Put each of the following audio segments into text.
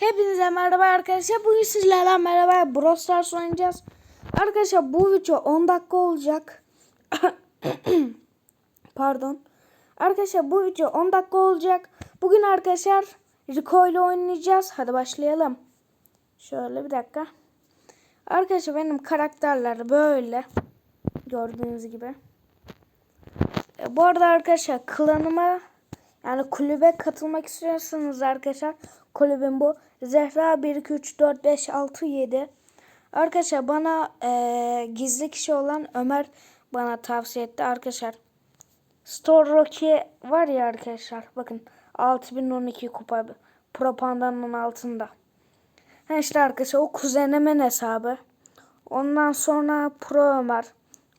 Hepinize merhaba arkadaşlar. Bugün sizlerle merhaba Brawl Stars oynayacağız. Arkadaşlar bu video 10 dakika olacak. Pardon. Arkadaşlar bu video 10 dakika olacak. Bugün arkadaşlar Rico ile oynayacağız. Hadi başlayalım. Şöyle bir dakika. Arkadaşlar benim karakterler böyle. Gördüğünüz gibi. E, bu arada arkadaşlar klanıma yani kulübe katılmak istiyorsanız arkadaşlar kulübüm bu. Zehra 1 2 3 4 5 6 7. Arkadaşlar bana e, gizli kişi olan Ömer bana tavsiye etti arkadaşlar. Store Rocky var ya arkadaşlar bakın 6012 kupa propandanın altında. Ha işte arkadaşlar o kuzenimin hesabı. Ondan sonra Pro Ömer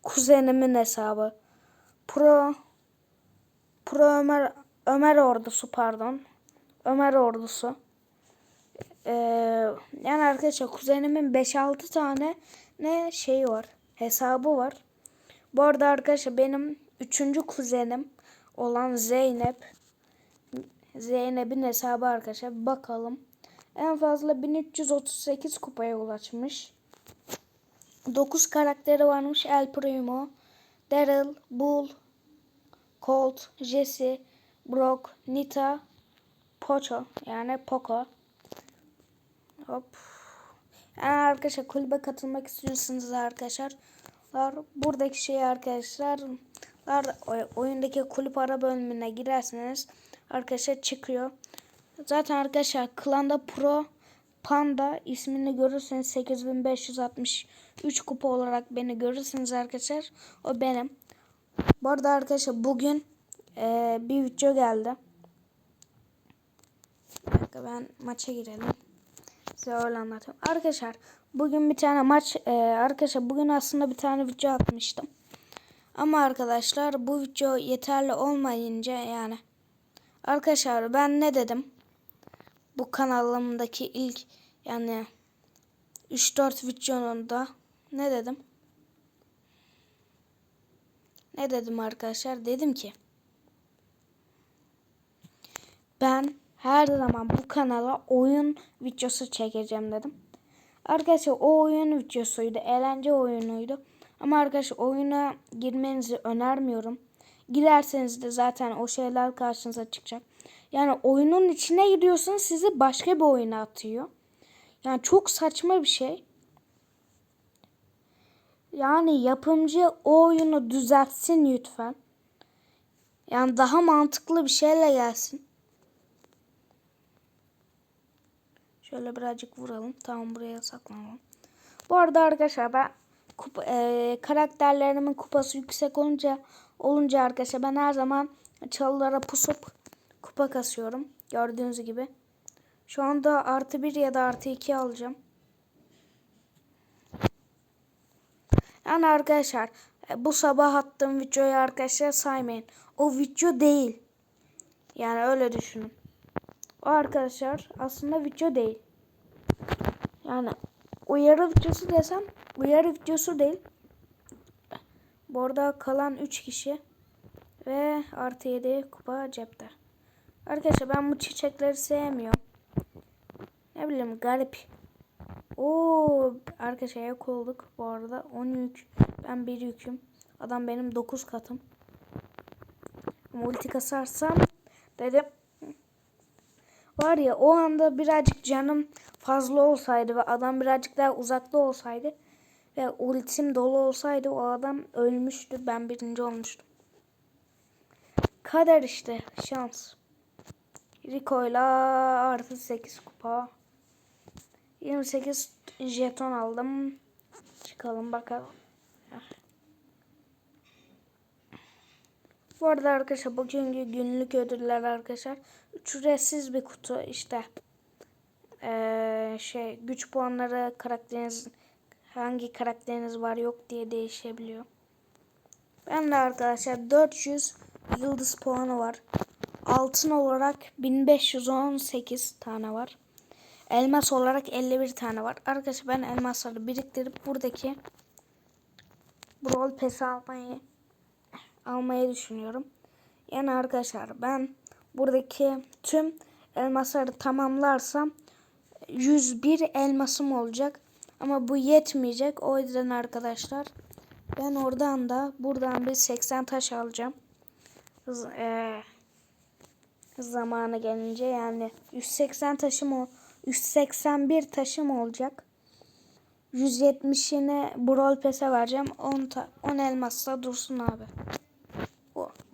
kuzenimin hesabı. Pro Pro Ömer Ömer ordusu pardon. Ömer ordusu. Ee, yani arkadaşlar kuzenimin 5-6 tane ne şeyi var. Hesabı var. Bu arada arkadaşlar benim 3. kuzenim olan Zeynep. Zeynep'in hesabı arkadaşlar. Bakalım. En fazla 1338 kupaya ulaşmış. 9 karakteri varmış. El Primo, Daryl, Bull, Colt, Jesse, Brock, Nita, Pocho yani Poco. Hop. Yani arkadaşlar kulübe katılmak istiyorsanız arkadaşlar buradaki şey arkadaşlar oyundaki kulüp ara bölümüne girerseniz arkadaşlar çıkıyor. Zaten arkadaşlar klanda pro panda ismini görürseniz 8563 kupa olarak beni görürsünüz arkadaşlar. O benim. Bu arada arkadaşlar bugün e, bir video geldi. Bir dakika ben maça girelim. Size öyle anlatayım. Arkadaşlar bugün bir tane maç e, arkadaşlar bugün aslında bir tane video atmıştım. Ama arkadaşlar bu video yeterli olmayınca yani arkadaşlar ben ne dedim? Bu kanalımdaki ilk yani 3-4 videonun da ne dedim? Ne dedim arkadaşlar? Dedim ki ben her zaman bu kanala oyun videosu çekeceğim dedim. Arkadaşlar o oyun videosuydu. Eğlence oyunuydu. Ama arkadaşlar oyuna girmenizi önermiyorum. Girerseniz de zaten o şeyler karşınıza çıkacak. Yani oyunun içine giriyorsunuz sizi başka bir oyuna atıyor. Yani çok saçma bir şey. Yani yapımcı o oyunu düzeltsin lütfen. Yani daha mantıklı bir şeyle gelsin. Şöyle birazcık vuralım. Tamam buraya saklanalım. Bu arada arkadaşlar ben kupa, e, karakterlerimin kupası yüksek olunca olunca arkadaşlar ben her zaman çalılara pusup kupa kasıyorum. Gördüğünüz gibi. Şu anda artı bir ya da artı iki alacağım. Yani arkadaşlar e, bu sabah attığım videoyu arkadaşlar saymayın. O video değil. Yani öyle düşünün. O arkadaşlar aslında video değil. Yani uyarı videosu desem uyarı videosu değil. Bu arada kalan 3 kişi ve artı 7 kupa cepte. Arkadaşlar ben bu çiçekleri sevmiyorum. Ne bileyim garip. Oo arkadaşlar yok olduk bu arada. 10 yük. Ben 1 yüküm. Adam benim 9 katım. Multi kasarsam dedim var ya o anda birazcık canım fazla olsaydı ve adam birazcık daha uzakta olsaydı ve ultim dolu olsaydı o adam ölmüştü. Ben birinci olmuştum. Kader işte şans. Rico'yla artı 8 kupa. 28 jeton aldım. Çıkalım bakalım. Bu arada arkadaşlar bugünkü günlük ödüller arkadaşlar ücretsiz bir kutu işte ee, şey güç puanları karakteriniz hangi karakteriniz var yok diye değişebiliyor. Ben de arkadaşlar 400 yıldız puanı var. Altın olarak 1518 tane var. Elmas olarak 51 tane var. Arkadaşlar ben elmasları biriktirip buradaki Brawl Pass almayı almayı düşünüyorum. Yani arkadaşlar ben buradaki tüm elmasları tamamlarsam 101 elmasım olacak. Ama bu yetmeyecek. O yüzden arkadaşlar ben oradan da buradan bir 80 taş alacağım. Z- eee, zamanı gelince yani 180 taşım o 181 taşım olacak. 170'ini Brawl Pass'e vereceğim. 10, ta, 10 elmas da dursun abi.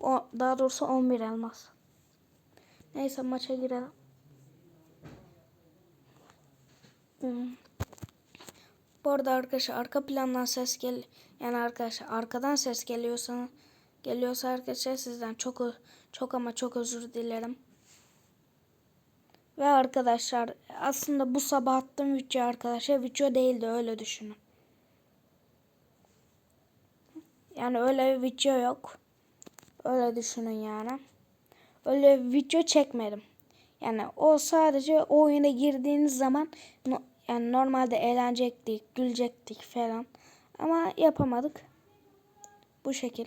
O, daha doğrusu 11 elmas. Neyse maça girelim. Hmm. Bu arada arkadaşlar arka plandan ses gel yani arkadaşlar arkadan ses geliyorsa geliyorsa arkadaşlar sizden çok çok ama çok özür dilerim. Ve arkadaşlar aslında bu sabah attığım video arkadaşlar video değildi öyle düşünün. Yani öyle bir video yok. Öyle düşünün yani. Öyle video çekmedim. Yani o sadece o oyuna girdiğiniz zaman no- yani normalde eğlenecektik, gülecektik falan. Ama yapamadık. Bu şekil.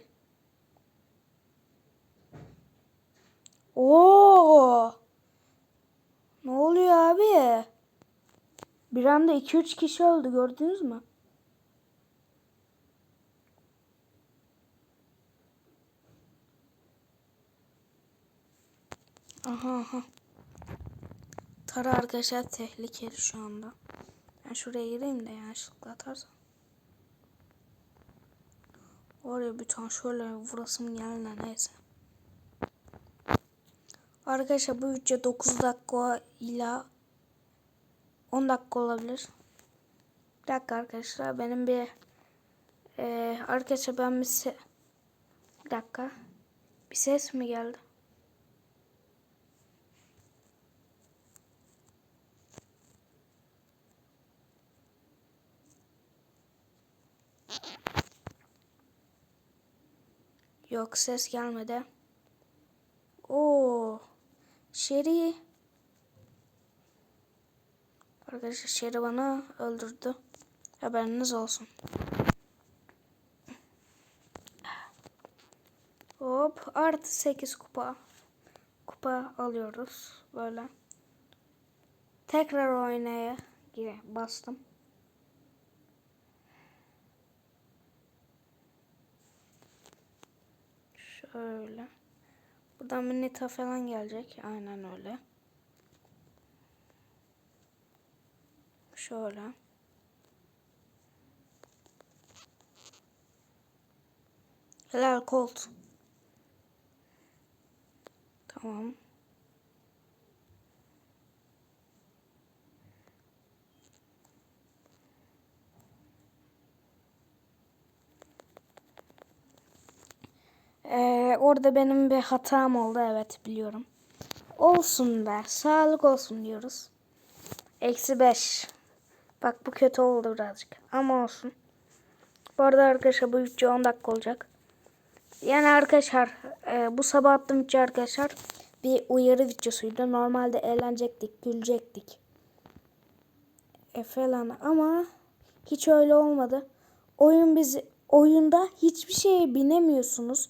Oo! Ne oluyor abi? Bir anda 2-3 kişi öldü gördünüz mü? Aha aha. Tara arkadaşlar tehlikeli şu anda. Ben şuraya gireyim de yanlışlıkla atarsam. Oraya bir tane şöyle vurasım geldi neyse. Arkadaşlar bu video 9 dakika ila 10 dakika olabilir. Bir dakika arkadaşlar benim bir eee arkadaşlar ben bir bir dakika bir ses mi geldi? Yok ses gelmedi. Oo. Sherry. Arkadaşlar Sherry bana öldürdü. Haberiniz olsun. Hop artı 8 kupa. Kupa alıyoruz böyle. Tekrar oynaya bastım. Şöyle. Buradan bir nita falan gelecek. Aynen öyle. Şöyle. Helal Colt. Tamam. Orada benim bir hatam oldu evet biliyorum. Olsun be. Sağlık olsun diyoruz. Eksi 5. Bak bu kötü oldu birazcık. Ama olsun. Bu arada arkadaşlar bu video 10 dakika olacak. Yani arkadaşlar e, bu sabah attığım video arkadaşlar bir uyarı videosuydu. Normalde eğlenecektik, gülecektik. E falan ama hiç öyle olmadı. Oyun bizi oyunda hiçbir şeye binemiyorsunuz.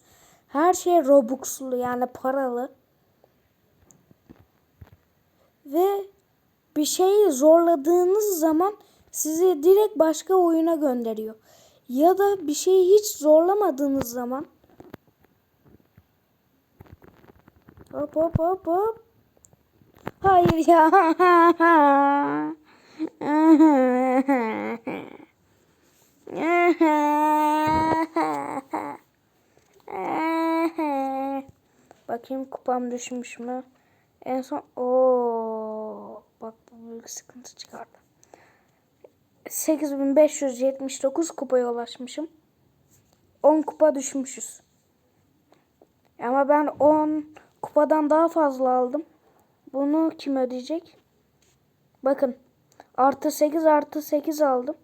Her şey Robux'lu yani paralı. Ve bir şeyi zorladığınız zaman sizi direkt başka oyuna gönderiyor. Ya da bir şeyi hiç zorlamadığınız zaman Hop hop hop hop. Hayır ya. Bakayım kupam düşmüş mü? En son o bak bu büyük sıkıntı çıkardı. 8579 kupaya ulaşmışım. 10 kupa düşmüşüz. Ama ben 10 kupadan daha fazla aldım. Bunu kim ödeyecek? Bakın. Artı 8 artı 8 aldım.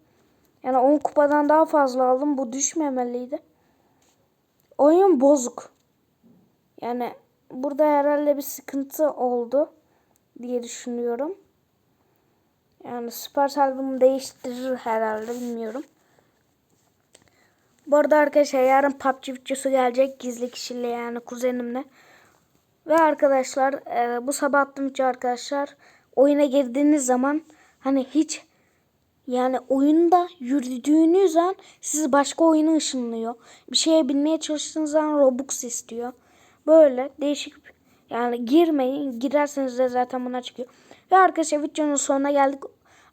Yani 10 kupadan daha fazla aldım. Bu düşmemeliydi. Oyun bozuk. Yani burada herhalde bir sıkıntı oldu diye düşünüyorum. Yani Supercell bunu değiştirir herhalde bilmiyorum. Bu arada arkadaşlar yarın PUBG videosu gelecek gizli kişiyle yani kuzenimle. Ve arkadaşlar e, bu sabah attığım için arkadaşlar oyuna girdiğiniz zaman hani hiç yani oyunda yürüdüğünüz an sizi başka oyuna ışınlıyor. Bir şeye binmeye çalıştığınız zaman Robux istiyor. Böyle değişik yani girmeyin. Girerseniz de zaten buna çıkıyor. Ve arkadaşlar videonun sonuna geldik.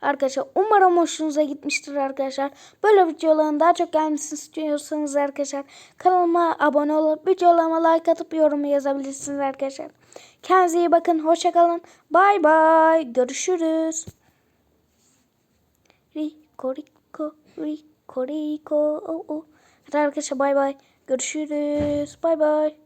Arkadaşlar umarım hoşunuza gitmiştir arkadaşlar. Böyle videoların daha çok gelmesini istiyorsanız arkadaşlar kanalıma abone olup videolarıma like atıp yorum yazabilirsiniz arkadaşlar. Kendinize iyi bakın. Hoşçakalın. Bay bay. Görüşürüz. Rico Rico Rico Rico oh, oh. Hadi arkadaşlar bay bay. Görüşürüz. Bay bay.